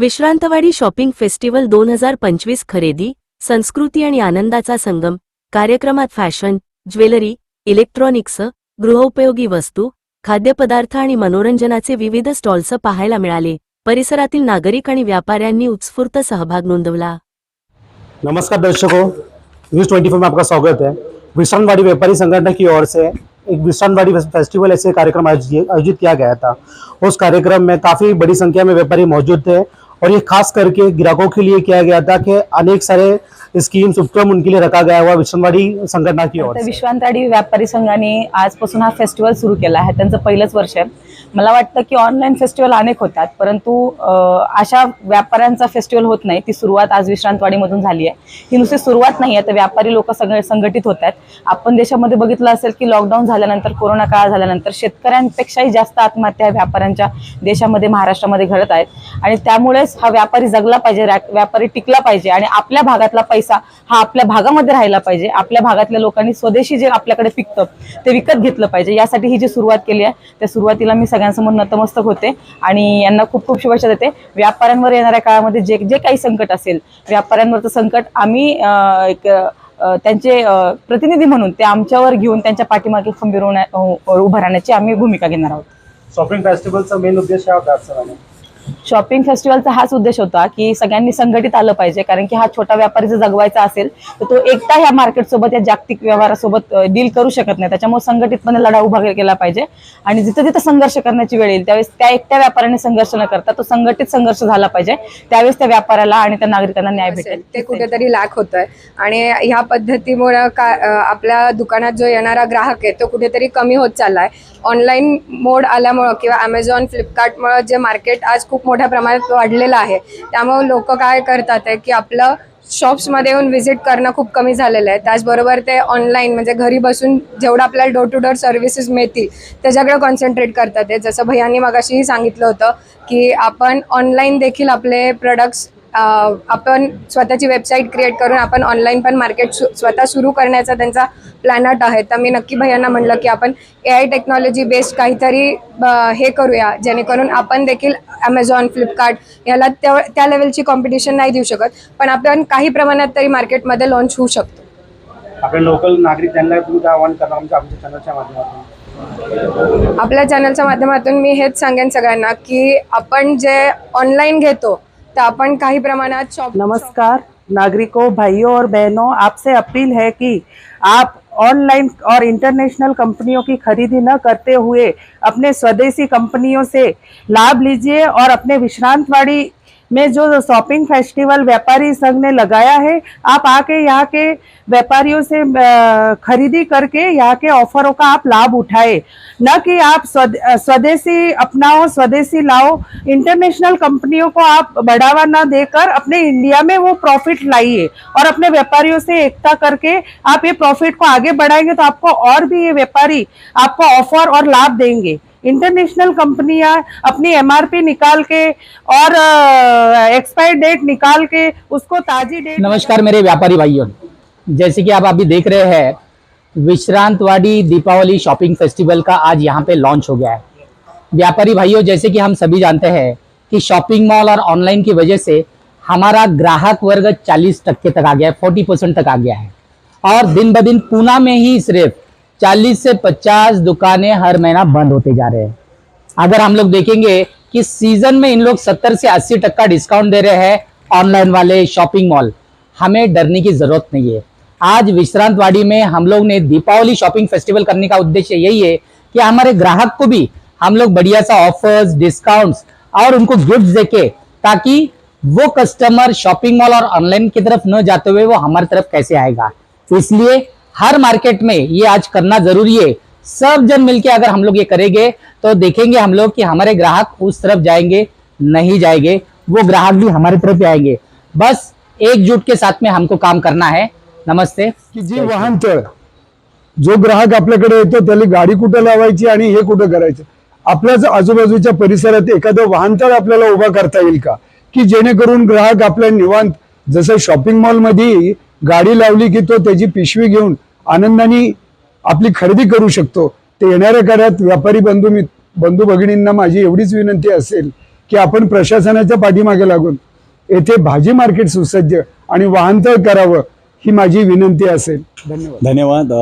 Vishrantwadi shopping festival दोन हजार पंचवीस खरेदी संस्कृती आणि आनंदाचा संगम कार्यक्रमात फॅशन ज्वेलरी इलेक्ट्रॉनिक्स गृहोपयोगी वस्तू खाद्यपदार्थ आणि मनोरंजनाचे विविध स्टॉल्स पाहायला मिळाले. परिसरातील नागरिक आणि व्यापाऱ्यांनी उत्स्फूर्त सहभाग नोंदवला. नमस्कार दर्शकों न्यूज ट्वेंटी फोर में आपका स्वागत है. विश्रांतवाड़ी व्यापारी संगठन की ओर से एक विश्रांतवाड़ी फेस्टिवल ऐसे कार्यक्रम आयोजित आयोजित किया गया था। उस कार्यक्रम में काफ़ी बड़ी संख्या में व्यापारी मौजूद थे और ये खास करके ग्राहकों के लिए किया गया था कि अनेक सारे स्कीम्स उपक्रम उनके लिए रखा गया हुआ विश्रामवाड़ी संगठन की ओर विश्वांताडी व्यापारी संघाने आजपासून हा फेस्टिवल सुरू केला आहे. त्यांचं पहिलंच वर्ष आहे. मला वाटतं की ऑनलाईन फेस्टिवल अनेक होतात परंतु अशा व्यापाऱ्यांचा फेस्टिवल होत नाही. ती सुरुवात आज विश्रांतवाडीमधून झाली आहे. ही नुसती सुरुवात नाही आहे तर व्यापारी लोक सगळे संघटित होत आहेत. आपण देशामध्ये बघितलं असेल की लॉकडाऊन झाल्यानंतर कोरोना काळ झाल्यानंतर शेतकऱ्यांपेक्षाही जास्त आत्महत्या व्यापाऱ्यांच्या देशामध्ये महाराष्ट्रामध्ये घडत आहेत. आणि त्यामुळेच हा व्यापारी जगला पाहिजे व्यापारी टिकला पाहिजे आणि आपल्या भागातला पैसा हा आपल्या भागामध्ये राहिला पाहिजे. आपल्या भागातल्या लोकांनी स्वदेशी जे आपल्याकडे पिकतं ते विकत घेतलं पाहिजे. यासाठी ही जी सुरुवात केली आहे त्या सुरुवातीला मी सगळ्यांसमोर नतमस्तक होते आणि यांना खूप खूप शुभेच्छा देते. व्यापाऱ्यांवर येणाऱ्या काळामध्ये जे जे काही संकट असेल व्यापाऱ्यांवरचं संकट आम्ही एक त्यांचे प्रतिनिधी म्हणून ते आमच्यावर घेऊन त्यांच्या पाठीमागे खंबीर उभं राहण्याची आम्ही भूमिका घेणार आहोत. शॉपिंग फेस्टिवलचा मेन उद्देश काय होता? शॉपिंग फेस्टिवलचा हाच उद्देश होता की सगळ्यांनी संघटित आलं पाहिजे कारण की हा छोटा व्यापारी जर जगवायचा असेल तर तो एकटा ह्या मार्केट सोबत या जागतिक व्यवहारासोबत डील करू शकत नाही. त्याच्यामुळे संघटितपणे लढा उभा केला पाहिजे. आणि जिथं जिथं संघर्ष करण्याची वेळ येईल त्यावेळेस त्या एकट्या व्यापाऱ्याने संघर्ष न करता तो संघटित संघर्ष झाला पाहिजे. त्यावेळेस त्या व्यापाऱ्याला आणि त्या नागरिकांना न्याय भेटेल. ते कुठेतरी लॅक होतंय. आणि ह्या पद्धतीमुळं का आपल्या दुकानात जो येणारा ग्राहक आहे तो कुठेतरी कमी होत चाललाय. ऑनलाईन मोड आल्यामुळं किंवा अमेझॉन फ्लिपकार्टमुळं जे मार्केट आज खूप मोठ्या प्रमाणात वाढलेलं आहे. त्यामुळे लोक काय करतात आहे की आपलं शॉप्समध्ये येऊन व्हिजिट करणं खूप कमी झालेलं आहे. त्याचबरोबर ते ऑनलाईन म्हणजे घरी बसून जेवढं आपल्याला डोर टू डोर सर्व्हिसेस मिळतील त्याच्याकडे कॉन्सन्ट्रेट करतात आहे. जसं भैयांनी मगाशीही सांगितलं होतं की आपण ऑनलाईन देखील आपले प्रोडक्ट्स आपण स्वतःची वेबसाईट क्रिएट करून आपण ऑनलाईन पण मार्केट स्वतः सुरू करण्याचा त्यांचा प्लॅनट आहे. तर मी नक्की भैयांना म्हणलं की आपण ए आय टेक्नॉलॉजी बेस्ड काहीतरी हे करूया जेणेकरून आपण देखील ॲमेझॉन फ्लिपकार्ट याला त्या त्या लेवलची कॉम्पिटिशन नाही देऊ शकत पण आपण काही प्रमाणात तरी मार्केटमध्ये लॉन्च होऊ शकतो. आपले लोकल नागरिक त्यांना तुम्ही आव्हान करणार आमच्या चॅनलच्या माध्यमातून? आपल्या चॅनलच्या माध्यमातून मी हेच सांगेन सगळ्यांना की आपण जे ऑनलाईन घेतो तर आपण काही प्रमाणात नमस्कार, नागरिकों भाइयों और बहनों, आपसे अपील है कि आप ऑनलाइन और इंटरनेशनल कंपनियों की खरीदी न करते हुए अपने स्वदेशी कंपनियों से लाभ लीजिए और अपने विश्रांतवाड़ी में जो शॉपिंग फेस्टिवल व्यापारी संघ ने लगाया है आप आके यहाँ के व्यापारियों से खरीदी करके यहाँ के ऑफरों का आप लाभ उठाए। न कि आप स्वद, स्वदेशी अपनाओ स्वदेशी लाओ। इंटरनेशनल कंपनियों को आप बढ़ावा ना देकर अपने इंडिया में वो प्रॉफिट लाइए और अपने व्यापारियों से एकता करके आप ये प्रॉफिट को आगे बढ़ाएँगे तो आपको और भी ये व्यापारी आपको ऑफ़र और लाभ देंगे। इंटरनेशनल कंपनियाँ अपनी एमआरपी निकाल के और एक्सपायर डेट निकाल के उसको ताजी डेट नमस्कार मेरे व्यापारी भाइयों। जैसे कि आप अभी देख रहे हैं, विश्रांतवाड़ी दीपावली शॉपिंग फेस्टिवल का आज यहाँ पे लॉन्च हो गया है। व्यापारी भाइयों, जैसे कि हम सभी जानते हैं कि शॉपिंग मॉल और ऑनलाइन की वजह से हमारा ग्राहक वर्ग 40 टक्के तक आ गया है 40 परसेंट तक आ गया है। और दिन ब दिन पूना में ही सिर्फ़ 40 से 50 दुकानें हर महीना बंद होते जा रहे हैं। अगर हम लोग देखेंगे कि सीज़न में इन लोग 70 से 80 टक्का डिस्काउंट दे रहे हैं ऑनलाइन वाले शॉपिंग मॉल, हमें डरने की ज़रूरत नहीं है। आज विश्रांतवाड़ी में हम लोग ने दीपावली शॉपिंग फेस्टिवल करने का उद्देश्य यही है कि हमारे ग्राहक को भी हम लोग बढ़िया सा ऑफर्स डिस्काउंट्स और उनको गिफ्ट देके ताकि वो कस्टमर शॉपिंग मॉल और ऑनलाइन की तरफ़ न जाते हुए वो हमारी तरफ़ कैसे आएगा। इसलिए हर मार्केट में ये आज करना जरूरी है। सब जन मिलके अगर हम लोग ये करेंगे तो देखेंगे हम लोग कि हमारे ग्राहक उस तरफ जाएंगे नहीं जाएंगे वो ग्राहक भी हमारी तरफ आएंगे। बस एकजुट के साथ में हमको काम करना है। नमस्ते। की जी वाहनतळ जो ग्राहक आपल्याकडे येतो त्याला गाडी कुठं लावायची आणि हे कुठं करायचं? आपल्याच आजूबाजूच्या परिसरात एखादं वाहनतळ आपल्याला उभा करता येईल का? की जेणेकरून ग्राहक आपल्या निवांत जसं शॉपिंग मॉलमध्ये गाडी लावली की तो त्याची पिशवी घेऊन आनंदाने आपली खरेदी करू शकतो. ते येणाऱ्या काळात व्यापारी बंधू मी बंधू भगिनींना माझी एवढीच विनंती असेल की आपण प्रशासनाच्या पाठीमागे लागून येथे भाजी मार्केट सुसज्ज आणि वाहनतळ करावं ही माझी विनंती असेल. धन्यवाद. धन्यवाद.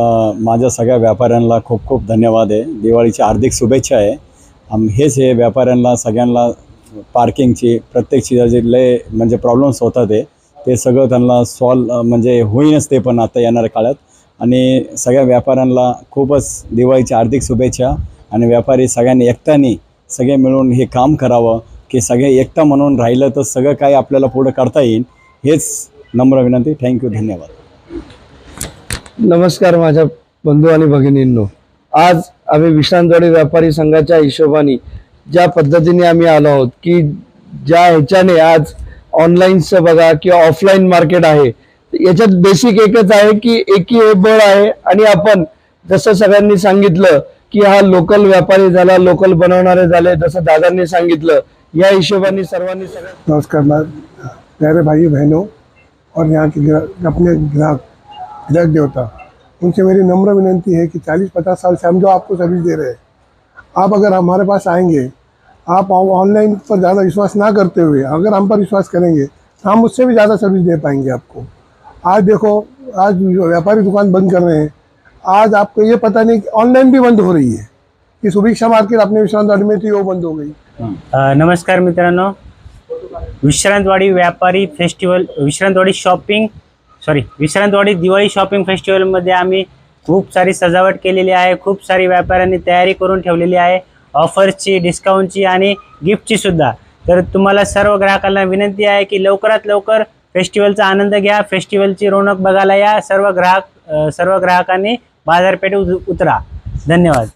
माझ्या सगळ्या व्यापाऱ्यांना खूप खूप धन्यवाद आहे. दिवाळीची हार्दिक शुभेच्छा आहे. आम हेच हे व्यापाऱ्यांना सगळ्यांना पार्किंगची प्रत्येक चिजाचे लय म्हणजे प्रॉब्लेम्स होतात ते ते सगळं त्यांना सॉल्व म्हणजे होईनच ते पण आता येणाऱ्या काळात. आणि सगळ्या व्यापाऱ्यांना खूपच दिवाळीच्या हार्दिक शुभेच्छा आणि व्यापारी सगळ्यांनी एकट्याने सगळे मिळून हे काम करावं की सगळे एकटा म्हणून राहिलं तर सगळं काही आपल्याला पुढं करता येईल हेच नम्र विनंती. थँक्यू धन्यवाद. नमस्कार माझ्या बंधू आणि भगिनींनो. आज आम्ही विश्रांतवाडी व्यापारी संघाच्या हिशोबाने ज्या पद्धतीने आम्ही आलो आहोत की ज्या ह्याच्याने आज ऑनलाईनचं बघा किंवा ऑफलाईन मार्केट आहे याच्यात बेसिक एकच आहे की एकी हे बळ आहे. आणि आपण जसं सगळ्यांनी सांगितलं की हा लोकल व्यापारी झाला लोकल बनवणारे झाले जसं दादांनी सांगितलं या हिशोबाने सर्वांनी सगळ्या नमस्कार प्यारे भाई बहनों और यहाँ के ग्राहक अपने ग्राहक ग्राहक देवता। उनसे मेरी नम्र विनंती है कि 40-50 साल से हम जो आपको सर्विस दे रहे हैं आप अगर हमारे पास आएंगे आप ऑनलाइन पर ज़्यादा विश्वास ना करते हुए अगर हम पर विश्वास करेंगे तो हम उससे भी ज़्यादा सर्विस दे पाएंगे आपको। आज देखो, आज व्यापारी दुकान बंद कर रहे हैं। आज आपको ये पता नहीं कि ऑनलाइन भी बंद हो रही है कि सुभिक्षा मार्केट अपने विश्रांत में थी, वो बंद हो गई। नमस्कार मित्रांनो। विश्रांतवाडी व्यापारी festival, Vishrantwadi shopping sorry Vishrantwadi Diwali shopping फेस्टिवलमध्ये आम्ही खूप सारी सजावट केलेली आहे, खूप सारी व्यापाऱ्यांनी तयारी करून ठेवलेली आहे ऑफर्सची डिस्काउंटची आणि गिफ्टची सुद्धा. तर तुम्हाला सर्व ग्राहकांना विनंती आहे की लवकरात लवकर फेस्टिवलचा आनंद घ्या फेस्टिवलची रौनक बघायला या सर्व ग्राहक सर्व ग्राहकांनी बाजारपेठ उतरा. धन्यवाद.